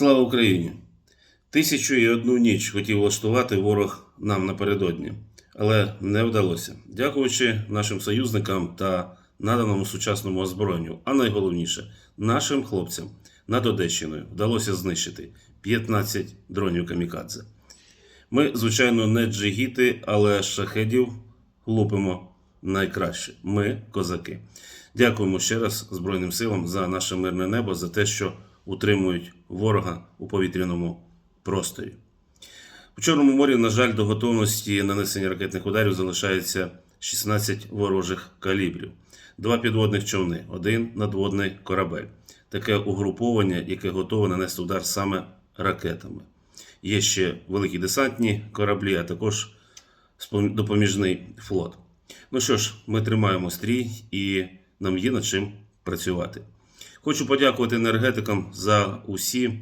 Слава Україні! Тисячу і одну ніч хотів влаштувати ворог нам напередодні, але не вдалося. Дякуючи нашим союзникам та наданому сучасному озброєнню, а найголовніше нашим хлопцям над Одещиною вдалося знищити 15 дронів камікадзе. Ми, звичайно, не джигіти, але шахедів лупимо найкраще. Ми козаки. Дякуємо ще раз Збройним силам за наше мирне небо, за те, що утримують ворога у повітряному просторі. У Чорному морі, на жаль, до готовності нанесення ракетних ударів залишається 16 ворожих калібрів, два підводних човни, один надводний корабель. Таке угруповання, яке готове нанести удар саме ракетами. Є ще великі десантні кораблі, а також допоміжний флот. Ну що ж, ми тримаємо стрій і нам є над чим працювати. Хочу подякувати енергетикам за усі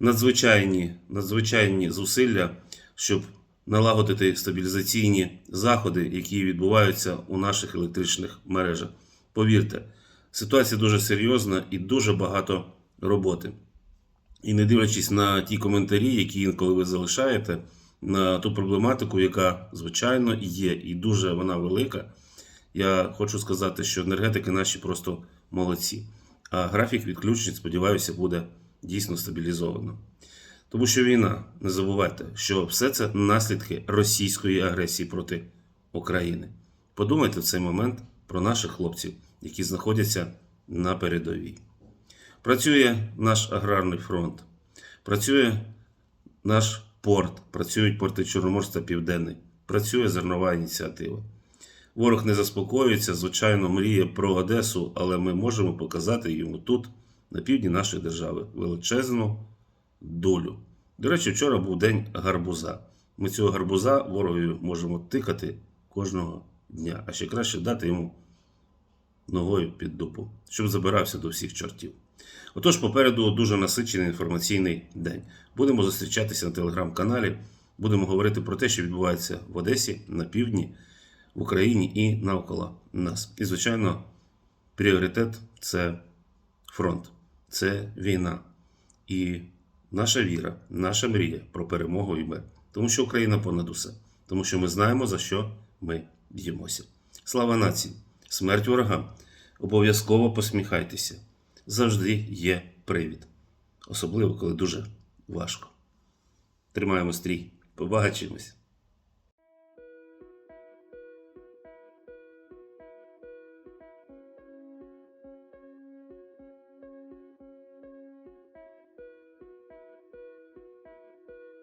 надзвичайні, надзвичайні зусилля, щоб налагодити стабілізаційні заходи, які відбуваються у наших електричних мережах. Повірте, ситуація дуже серйозна і дуже багато роботи. І не дивлячись на ті коментарі, які інколи ви залишаєте, на ту проблематику, яка звичайно є, і дуже вона велика, я хочу сказати, що енергетики наші просто молодці. А графік відключень, сподіваюся, буде дійсно стабілізовано. Тому що війна, не забувайте, що все це наслідки російської агресії проти України. Подумайте в цей момент про наших хлопців, які знаходяться на передовій. Працює наш аграрний фронт, працює наш порт, працюють порти Чорноморськ та Південний, працює зернова ініціатива. Ворог не заспокоюється, звичайно, мріє про Одесу, але ми можемо показати йому тут, на півдні нашої держави, величезну долю. До речі, вчора був день гарбуза. Ми цього гарбуза ворогові можемо тикати кожного дня, а ще краще дати йому ногою під дупу, щоб забирався до всіх чортів. Отож, попереду дуже насичений інформаційний день. Будемо зустрічатися на телеграм-каналі, будемо говорити про те, що відбувається в Одесі, на півдні, в Україні і навколо нас. І, звичайно, пріоритет це фронт, це війна. І наша віра, наша мрія про перемогу і мир. Тому що Україна понад усе. Тому що ми знаємо, за що ми б'ємося. Слава нації! Смерть ворогам! Обов'язково посміхайтеся. Завжди є привід. Особливо, коли дуже важко. Тримаємо стрій. Побагачимось.